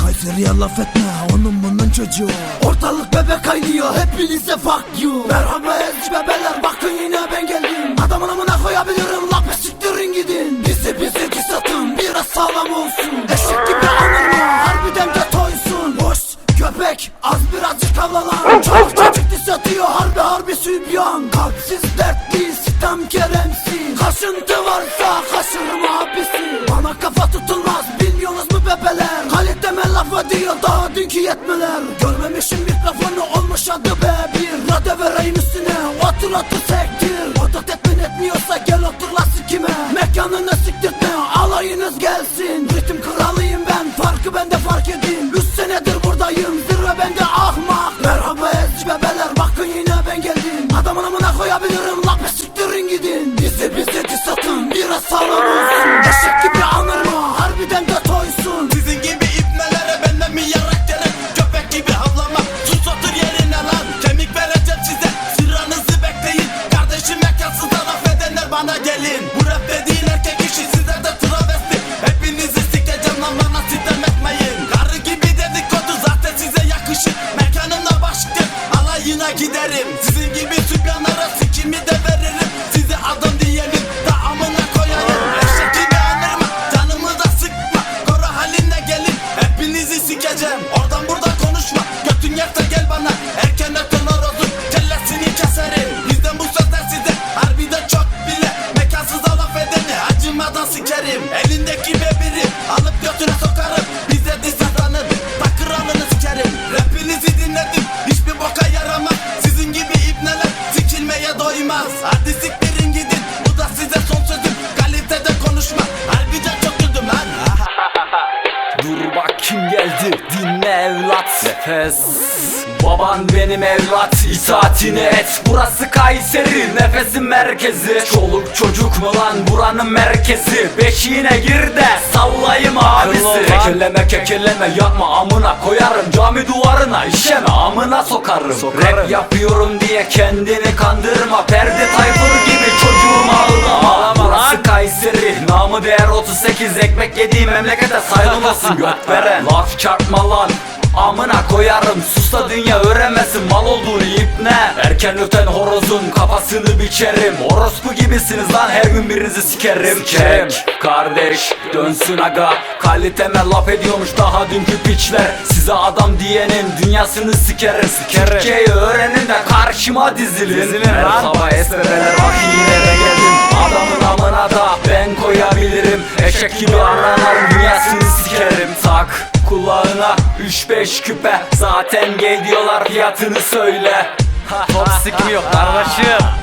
Kayseri'ye laf etme onun bunun çocuğu. Ortalık bebek kaynıyor hepinize fuck you. Merhaba ezci bebeler bakın yine ben geldim. Adamın amına koyabilirim ve siktirin gidin. Bizi bizi ki satın biraz sağlam olsun. Eşek gibi anır mı? Harbiden de toysun. Boş köpek az birazcık havlalan Çocuk çocuk diss atıyor harbi harbi sübyan. Kalpsiz Kaşıntı varsa kaşırım abisi Bana kafa tutulmaz bilmiyorsunuz mu bebeler? Kaliteme laf ediyor daha dünkü yetmeler. Görmemişim mikrofonu olmuş adı B1 Radyo vereyim üstüne otur otur sektir. Orta tetmin etmiyorsa gel otur la sikime Mekanını siktirtme alayınız gelsin. Ritim kralıyım ben farkı bende fark edin Üç senedir buradayım zirve bende ahmak. Merhaba ezci bebeler bakın yine ben geldim. Adamın amına koyabilirim ve siktirin gidin bana gelin. Bu rap dediğin erkek işi. Size de travesti. Hepinizi sikeceğim lan bana sitem etmeyin. Karı gibi dedikodu zaten size yakışır. Mekanımda başlık alayına giderim. Sizin gibi sübyanlara sikimi de doymaz. Hadi siktirin gidin bu da size son sözüm. Kalitede konuşma kim geldi? Dinle evlat. Nefes. Baban benim evlat. İtaatini et. Burası Kayseri. Nefesin merkezi. Çoluk çocuk mu lan? Buranın merkezi. Beşiğine gir de sallayım abisi. Kekeleme kekeleme yapma. Amına koyarım. Cami duvarına işeme. Amına sokarım, Rap yapıyorum diye kendini kandırma. Perde tayfır gibi namı değer 38 Ekmek yediği memlekete sayılmasın göt veren. Laf çarpma lan Amına koyarım. Sus da dünya öğrenmesin mal olduğunu ipne. Erken öten horozun kafasını biçerim. Orospu gibisiniz lan her gün birinizi sikerim. Çek kardeş dönsün aga. Kaliteme laf ediyormuş daha dünkü piçler. Size adam diyenin dünyasını sikerim. Sikerim. Türkçeyi öğrenin de karşıma dizilin. Merhaba esmereler bak yine Eşek gibi ananların dünyasını sikerim. Tak kulağına 3-5 küpe. Zaten gay diyorlar fiyatını söyle. Top sikmiyor kardeşim